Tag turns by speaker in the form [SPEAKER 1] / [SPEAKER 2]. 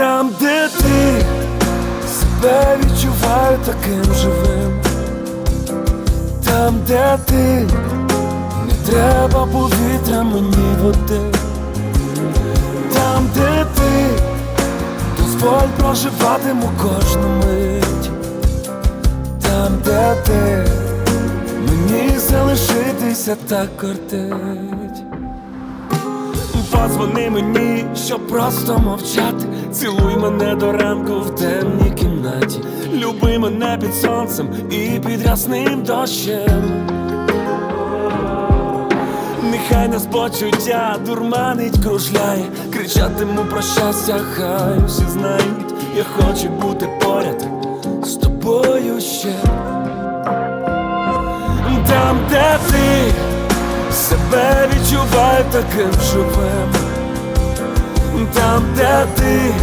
[SPEAKER 1] Там, де ти себе відчуваю таким живим, там, де ти не треба повітря мені води, там, де ти дозволь проживатиму кожну мить, там, де ти мені залишитися так кортить. Позвони мені, щоб просто мовчати. Цілуй мене до ранку в темній кімнаті. Люби мене під сонцем і під ясним дощем. Нехай нас почуття дурманить, кружляє, кричатиму про щастя, хай усі знають, я хочу бути поряд з тобою ще. Там, де ти себе відчувай таким живим, там, де ти